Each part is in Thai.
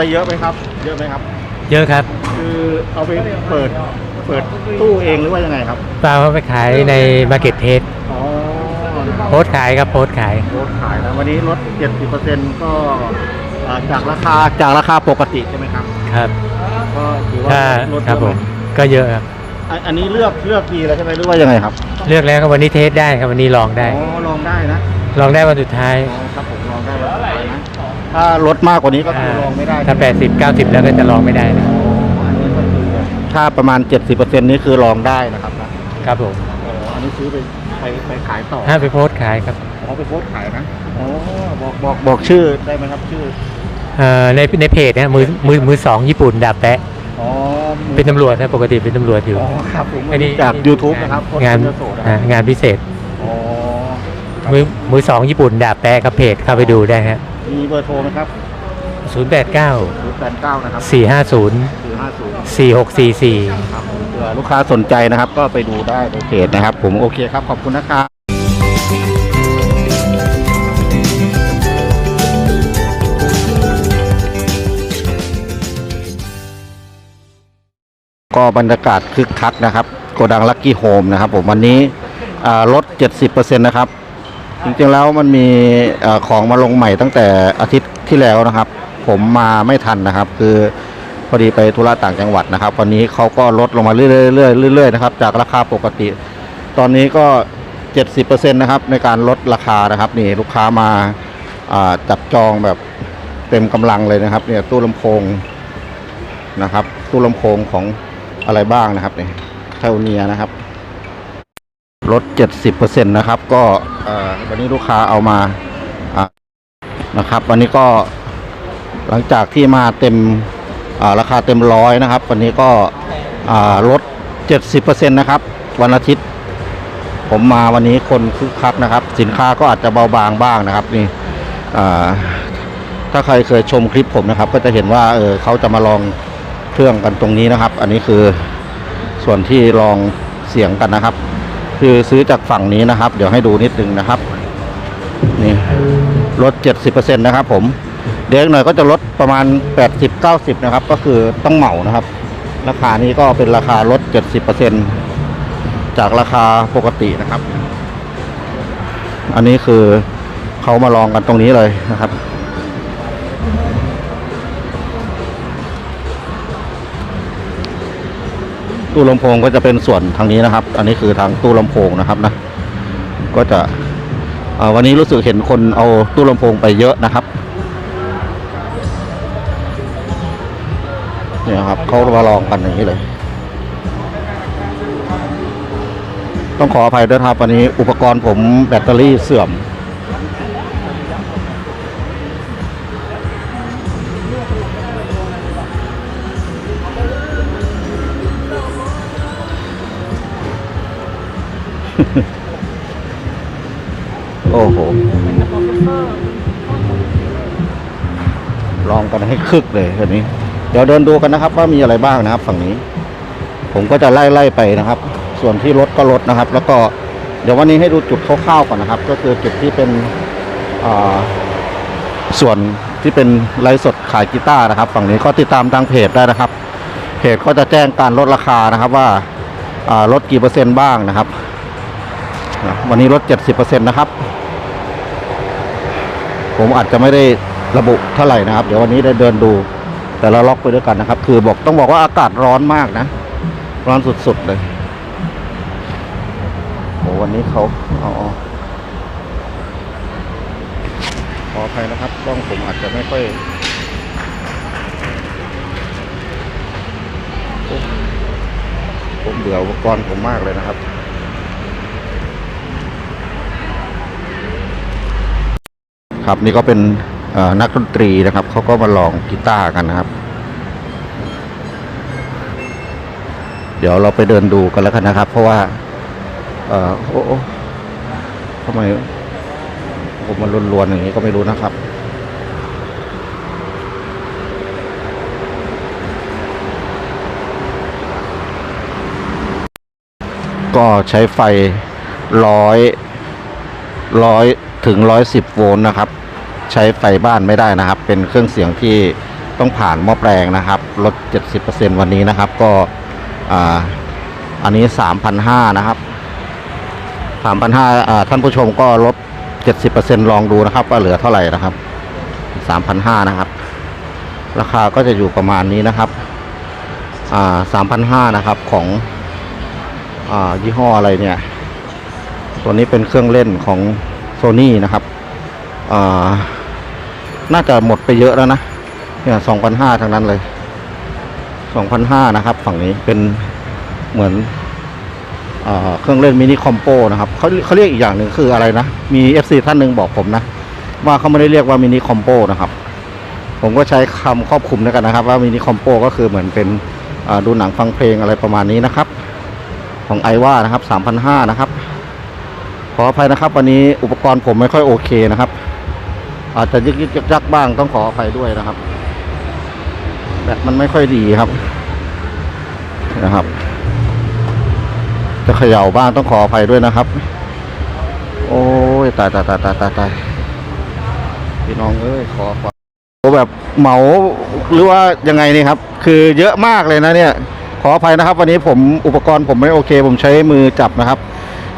ไปเยอะไหมครับ เยอะไหมครับ เยอะครับคือเอาไปเปิดเปิดตู้เองหรือว่ายังไงครับปลาเขาไปขายในมาร์เก็ตเทสอ๋อโพสต์ขายครับโพสต์ขาย ลดขายแล้ววันนี้ลด 70%ก็อ่าจากราคาจากราคาปกติใช่ไหมครับ ครับก็ถือว่าถ้าลดครับเยผอะมไหมก็เยอะครับ อันอันนี้เลือกเลือกดีแล้วใช่ไหมหรือว่ายังไงครับเลือกแล้วครับวันนี้เทสได้ครับวันนี้ลองได้ อ๋อลองได้นะลองได้วันสุดท้าย อ๋อ ถ้าลดมากกว่านี้ก็คือลองไม่ได้ถ้า 80 90 แล้วก็จะลองไม่ได้นะอันนี้ก็คือถ้าประมาณ 70%นี้คือลองได้นะครับนะครับผมอ๋ออันนี้ซื้อไปไปไปขายต่อถ้าไปโพสต์ขายครับอ๋อไปโพสต์ขายนะอ๋อบอกบอกบอกชื่อได้ไหมครับชื่อเอ่อในในเพจนะมือมือมือสองญี่ปุ่นดาบแปะอ๋อเป็นตำรวจนะปกติเป็นตำรวจอยู่อ๋อครับผมอันนี้จาก YouTube นะครับงานโคตรโสดนะคอ่ารับงานพิเศษอ๋อมือมือสองญี่ปุ่นดาบแปะครับเพจเข้าไปดูได้ฮะ มีเบอร์โทรไหมครับ089 0 8 9นะครับ450 450 4644 ครับผมเผื่อลูกค้าสนใจนะครับ ก็ไปดูได้ในเพจนะครับ ผมโอเคครับ ขอบคุณนะครับก็บรรยากาศคึกคักนะครับ โกดังลักกี้โฮมนะครับผมวันนี้อ่าลด 70%นะครับ จริงๆแล้วมันมีอของมาลงใหม่ตั้งแต่อาทิตย์ที่แล้วนะครับ ผมมาไม่ทันนะครับ คือพอดีไปธุระต่างจังหวัดนะครับวันนี้เขาก็ลดลงมาเรื่อยๆเรื่อยๆนะครับจากราคาปกติ ตอนนี้ก็ 70%นะครับในการลดราคานะครับนี่ลูกค้ามาจับจองแบบเต็มกำลังเลยนะครับเนี่ยตู้ลำโพงนะครับ ตู้ลำโพงของอะไรบ้างนะครับเนี่ยเทลเนียนะครับ ลด 70%นะครับ ก็วันนี้ลูกค้าเอามาะนะครับ วันนี้ก็หลังจากที่มาเต็มราคาเต็มร้อยนะครับ วันนี้ก็ลด 70%นะครับ วันอาทิตย์ ผมมาวันนี้คนคึกคักนะครับ สินค้าก็อาจจะเบาบางบ้างนะครับนี่ถ้าใครเคยชมคลิปผมนะครับ ก็จะเห็นว่าเออเขาจะมาลองเครื่องกันตรงนี้นะครับ อันนี้คือส่วนที่ลองเสียงกันนะครับ คือซื้อจากฝั่งนี้นะครับ เดี๋ยวให้ดูนิดนึงนะครับ นี่ลด 70%นะครับผม เดี๋ยวหน่อยก็จะลดประมาณ 80-90 นะครับ ก็คือต้องเหมานะครับ ราคานี้ก็เป็นราคาลด 70%จากราคาปกตินะครับ อันนี้คือเขามาลองกันตรงนี้เลยนะครับ ตู้ลำโพงก็จะเป็นส่วนทางนี้นะครับ อันนี้คือทางตู้ลำโพงนะครับนะก็จะอ่อวันนี้รู้สึกเห็นคนเอาตู้ลำโพงไปเยอะนะครับเนี่ยครับเขามาลองกันอย่างนี้เลย ต้องขออภัยด้วยครับวันนี้อุปกรณ์ผมแบตเตอรี่เสื่อม ลองกันให้คึกเลยทีนี้ เดี๋ยวเดินดูกันนะครับ ว่ามีอะไรบ้างนะครับ ฝั่งนี้ ผมก็จะไล่ไล่ไปนะครับ ส่วนที่รถก็รถนะครับ แล้วก็เดี๋ยววันนี้ให้ดูจุดคร่าวๆก่อนนะครับ ก็คือจุดที่เป็นส่วนที่เป็นไลฟ์สดขายกีตาร์นะครับ ฝั่งนี้ก็ติดตามทางเพจได้นะครับ เพจก็จะแจ้งการลดราคานะครับว่าลดกี่เปอร์เซ็นต์บ้างนะครับ วันนี้ลด 70%นะครับ ผมอาจจะไม่ได้ ระบุเท่าไหร่นะครับ เดี๋ยววันนี้ได้เดินดูแต่ละล็อกไปด้วยกันนะครับ คือบอกต้องบอกว่าอากาศร้อนมากนะ ร้อนสุดๆเลยโอ้วันนี้เขาเอาเอาขออภัยนะครับกล้องผมอาจจะไม่ค่อยผมเบื่ออุปกรณ์ผมมากเลยนะครับครับนี่ก็เป็น นักดนตรีนะครับเขาก็มาลองกีตาร์กันนะครับ เดี๋ยวเราไปเดินดูกันแล้วกันนะครับ เพราะว่า เออโอ้ทำไมผมมันรวนๆอย่างนี้ก็ไม่รู้นะครับก็ใช้ไฟร้อยร้อยถึงร้อยสิบโวลต์นะครับ ใช้ไฟบ้านไม่ได้นะครับ เป็นเครื่องเสียงที่ต้องผ่านหม้อแปลงนะครับลด 70%วันนี้นะครับก็อันนี้ 3,500 นะครับ 3,500อ่าท่านผู้ชมก็ลด 70%ลองดูนะครับว่าเหลือเท่าไหร่นะครับ 3,500 นะครับ ราคาก็จะอยู่ประมาณนี้นะครับ3,500 นะครับของอยี่ห้ออะไรเนี่ย ตัวนี้เป็นเครื่องเล่นของโซ n y นะครับอ่า น่าจะหมดไปเยอะแล้วนะเนี่ยสองพันห้าทางนั้นเลยสองพันห้านะครับ ฝั่งนี้เป็นเหมือนเอเครื่องเล่นมินิคอมโปนะครับเขาเขาเรียกอีกอย่างหนึ่งคืออะไรนะ มี FC ท่านหนึ่งบอกผมนะ ว่าเขาไม่ได้เรียกว่ามินิคอมโปนะครับ ผมก็ใช้คำครอบคลุมแล้วกันนะครับ ว่ามินิคอมโปก็คือเหมือนเป็นดูหนังฟังเพลงอะไรประมาณนี้นะครับ ของไอว่านะครับสามพันห้านะครับ ขออภัยนะครับ วันนี้อุปกรณ์ผมไม่ค่อยโอเคนะครับ อาจจะยึกยึกยักบ้างต้องขออภัยด้วยนะครับแบตมันไม่ค่อยดีครับนะครับ จะเขย่าบ้างต้องขออภัยด้วยนะครับ โอ้ยตายตายตายตายตายตายพี่น้องเอ้ยขอขอโอแบบเหมาหรือว่ายังไงนี่ครับ คือเยอะมากเลยนะเนี่ย ขออภัยนะครับ วันนี้ผมอุปกรณ์ผมไม่โอเค ผมใช้มือจับนะครับ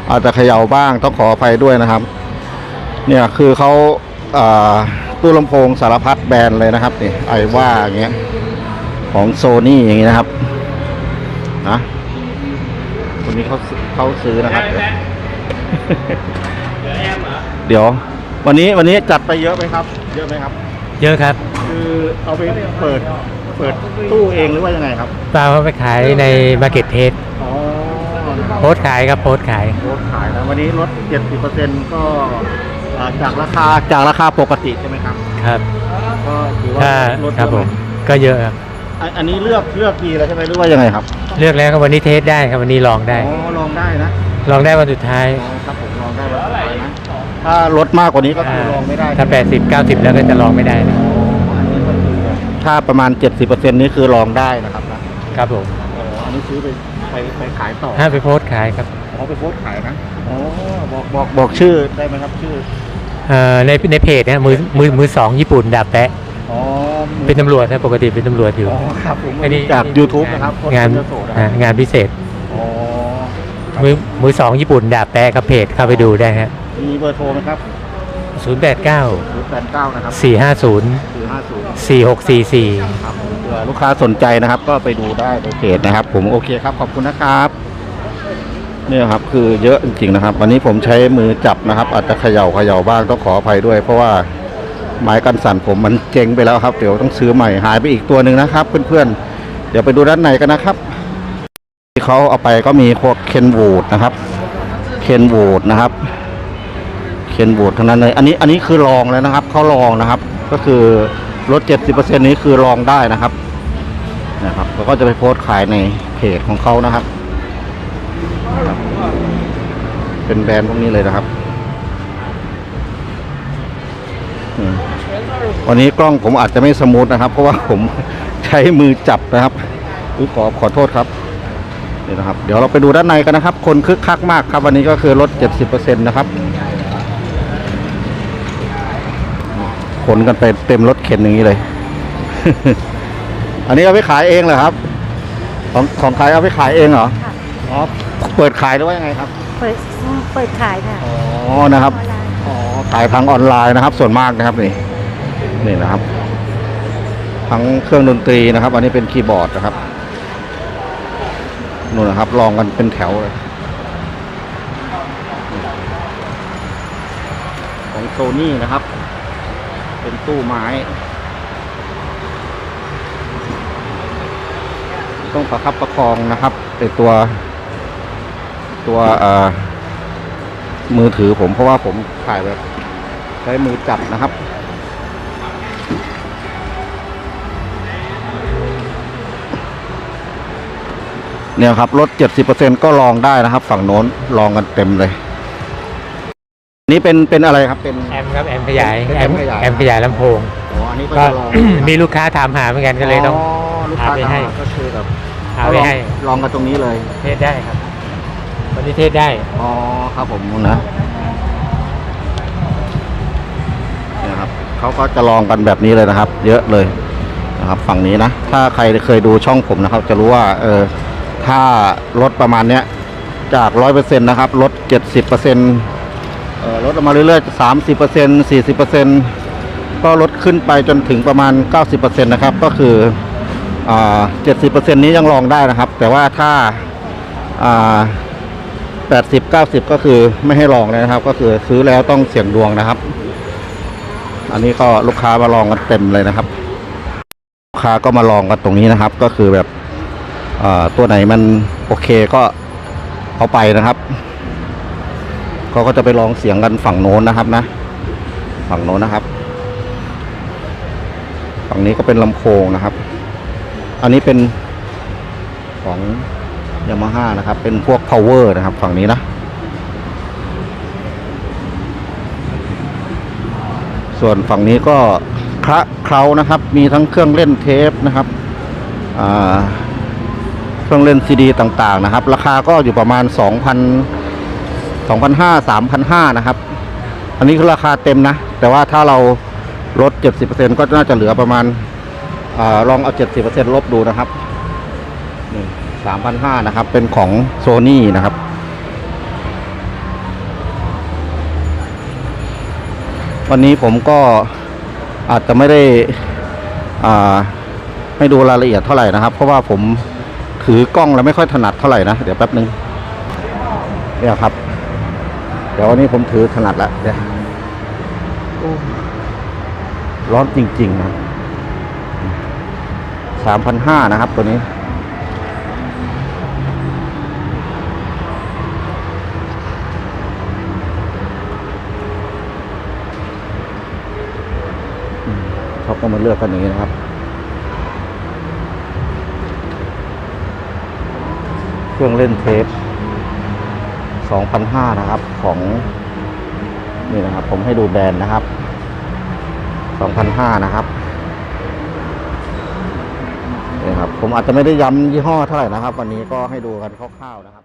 อาจจะเขย่าบ้างต้องขออภัยด้วยนะครับ เนี่ยคือเขา ตู้ลำโพงสารพัดแบรนด์เลยนะครับนี่ไอว่าอย่างเงี้ยของโซนี่อย่างงี้นะครับนะคนนี้เขาซื้อเขาซื้อนะครับเดี๋ยว วันนี้วันนี้จัดไปเยอะไหมครับ เยอะไหมครับ เยอะครับ คือเอาไปเปิดเปิดตู้เองหรือว่ายังไงครับปลาเขาไปขายในมาร์เก็ตเทสอ๋อโพสต์ขายครับโพสต์ขายลดขายนะวันนี้ลด70%ก็ อ่าจากราคาจากราคาปกติใช่ไหมครับ ครับ ก็ถือว่าถ้าลดครับเยผอะมไหมก็เยอะครับ อันอันนี้เลือกเลือกดีแล้วใช่ไหมหรือว่ายังไงครับเลือกแล้วก็วันนี้เทสได้ครับวันนี้ลองได้ อ๋อลองได้นะลองได้วันสุดท้ายอ๋อครับผมลองได้ว่าเท่าไหร่นะถ้าลดมากกว่านี้ก็คือลองไม่ได้ถ้า 80 90 แล้วก็จะลองไม่ได้นะอันนี้ก็คือถ้าประมาณ 70%นี้คือลองได้นะครับนะครับผม อ๋ออันนี้ซื้อไปไปไปขายต่อถ้าไปโพสต์ขายครับ อ๋อไปโพสต์ขายนะอ๋อบอกบอกบอกชื่อได้ไหมครับชื่อเอ่อในในเพจเนี่ยมือมือมือสองญี่ปุ่นดาบแปะอ๋อเป็นตำรวจนะปกติเป็นตำรวจอยู่อ๋อครับผมอันนี้จาก YouTube นะครับคนงานเยโสนะคอ่ารับงานพิเศษอ๋อมือมือสองญี่ปุ่นดาบแปะครับเพจเข้าไปดูได้ฮะมีเบอร์โทรไหมครับ089ศูนย์แปดเก้านะครับ450สี่ห้าศูนย์4644ครับผมเผื่อลูกค้าสนใจนะครับ ก็ไปดูได้ในเพจนะครับ ผมโอเคครับขอบคุณนะครับ เนี่ยครับคือเยอะจริงๆนะครับวันนี้ผมใช้มือจับนะครับ อาจจะเขย่าเขย่าบ้างต้องขออภัยด้วย เพราะว่าไม้กันสั่นผมมันเจ๊งไปแล้วครับเดี๋ยวต้องซื้อใหม่หายไปอีกตัวหนึ่งนะครับ เพื่อนๆเดี๋ยวไปดูด้านในกันนะครับ ที่เขาเอาไปก็มีพวกเคนวูดนะครับเคนวูดนะครับเคนวูดทั้งนั้นเลยอันนี้อันนี้คือลองแล้วนะครับเขาลองนะครับ ก็คือลด70%นี้คือลองได้นะครับนะครับแล้วก็จะไปโพสต์ขายในเพจของเขานะครับนะครับ เป็นแบรนด์พวกนี้เลยนะครับอืมวันนี้กล้องผมอาจจะไม่สมูทนะครับ เพราะว่าผมใช้มือจับนะครับอุ๊ยขอขอโทษครับนี่นะครับ เดี๋ยวเราไปดูด้านในกันนะครับ คนคึกคักมากครับ วันนี้ก็คือลด 70%นะครับ ขนกันไปเต็มรถเข็นอย่างนี้เลย อันนี้เอาไปขายเองเหรอครับ ของของขายเอาไปขายเองเหรอค่ะอ๋อ เปิดขายหรือว่ายังไงครับเปิดเปิดขายค่ะอ๋อนะครับออนไลน์อ๋อขายทางออนไลน์นะครับ ส่วนมากนะครับนี่นี่นะครับ ทั้งเครื่องดนตรีนะครับ อันนี้เป็นคีย์บอร์ดนะครับนู่นนะครับลองกันเป็นแถวเลยของโซนี่นะครับ เป็นตู้ไม้ ต้องประคับประคองนะครับไอตัว ตัวเอ่อมือถือผมเพราะว่าผมถ่ายแบบ ใช้มือจับนะครับ เนี่ยครับลด 70%ก็ลองได้นะครับ ฝั่งโน้นลองกันเต็มเลย นี่เป็นเป็นอะไรครับเป็น แอมครับแอมขยายเป็นแอแอมมขยาย แอมขยายลำโพง อ๋ออันนี้ก็ก็จะลอง มีลูกค้าถามหาเหมือนกันก็เลยต้อง ลูกค้าหาไปให้ตามมาก็คือแบบหาไปให้ลองกันตรงนี้เลย เทศได้ครับ วันนี้เทศได้ อ๋อครับผมนะเนี่ยครับเขาก็จะลองกันแบบนี้เลยนะครับ เยอะเลยนะครับ ฝั่งนี้นะ ถ้าใครเคยดูช่องผมนะครับ จะรู้ว่าเออถ้ารถประมาณเนี้ยจากร้อยเปอร์เซ็นต์นะครับลดเจ็ดสิบเปอร์เซ็นต์ลดออกมาเรื่อยๆสามสิบเปอร์เซ็นต์สี่สิบเปอร์เซ็นต์ก็ลดขึ้นไปจนถึงประมาณเก้าสิบเปอร์เซ็นต์นะครับ ก็คือเจ็ดสิบเปอร์เซ็นต์นี้ยังลองได้นะครับ แต่ว่าถ้า แปดสิบเก้าสิบก็คือไม่ให้ลองเลยนะครับ ก็คือซื้อแล้วต้องเสี่ยงดวงนะครับ อันนี้ก็ลูกค้ามาลองกันเต็มเลยนะครับ ลูกค้าก็มาลองกันตรงนี้นะครับ ก็คือแบบตัวไหนมันโอเคก็เอาไปนะครับเขาก็จะไปลองเสียงกันฝั่งโน้นนะครับนะ ฝั่งโน้นนะครับ ฝั่งนี้ก็เป็นลำโพงนะครับ อันนี้เป็นของ ยามาฮ่านะครับ เป็นพวก power นะครับฝั่งนี้นะ ส่วนฝั่งนี้ก็คระเคล้านะครับ มีทั้งเครื่องเล่นเทปนะครับเครื่องเล่นซีดีต่างๆนะครับ ราคาก็อยู่ประมาณ 2,000 2,500 3,500 นะครับ อันนี้คือราคาเต็มนะ แต่ว่าถ้าเราลด 70%ก็น่าจะเหลือประมาณอาลองเอา 70%ลบดูนะครับ 3,500นะครับ เป็นของโซนี่นะครับ วันนี้ผมก็อาจจะไม่ได้อ่ดูรายละเอียดเท่าไหร่นะครับ เพราะว่าผมถือกล้องแล้วไม่ค่อยถนัดเท่าไหร่นะ เดี๋ยวแป๊บนึงเนี่ยครับ เดี๋ยววันนี้ผมถือถนัดแล้วเดี๋ยวร้อนจริง ๆ นะสามพันห้านะครับตัวนี้ เขาก็มาเลือกกันอย่างนี้นะครับ เครื่องเล่นเทป2,500นะครับของนี่นะครับผมให้ดูแบรนด์นะครับ2,500นะครับนี่ครับผมอาจจะไม่ได้ย้ำยี่ห้อเท่าไหร่นะครับ วันนี้ก็ให้ดูกันคร่าวๆนะครับ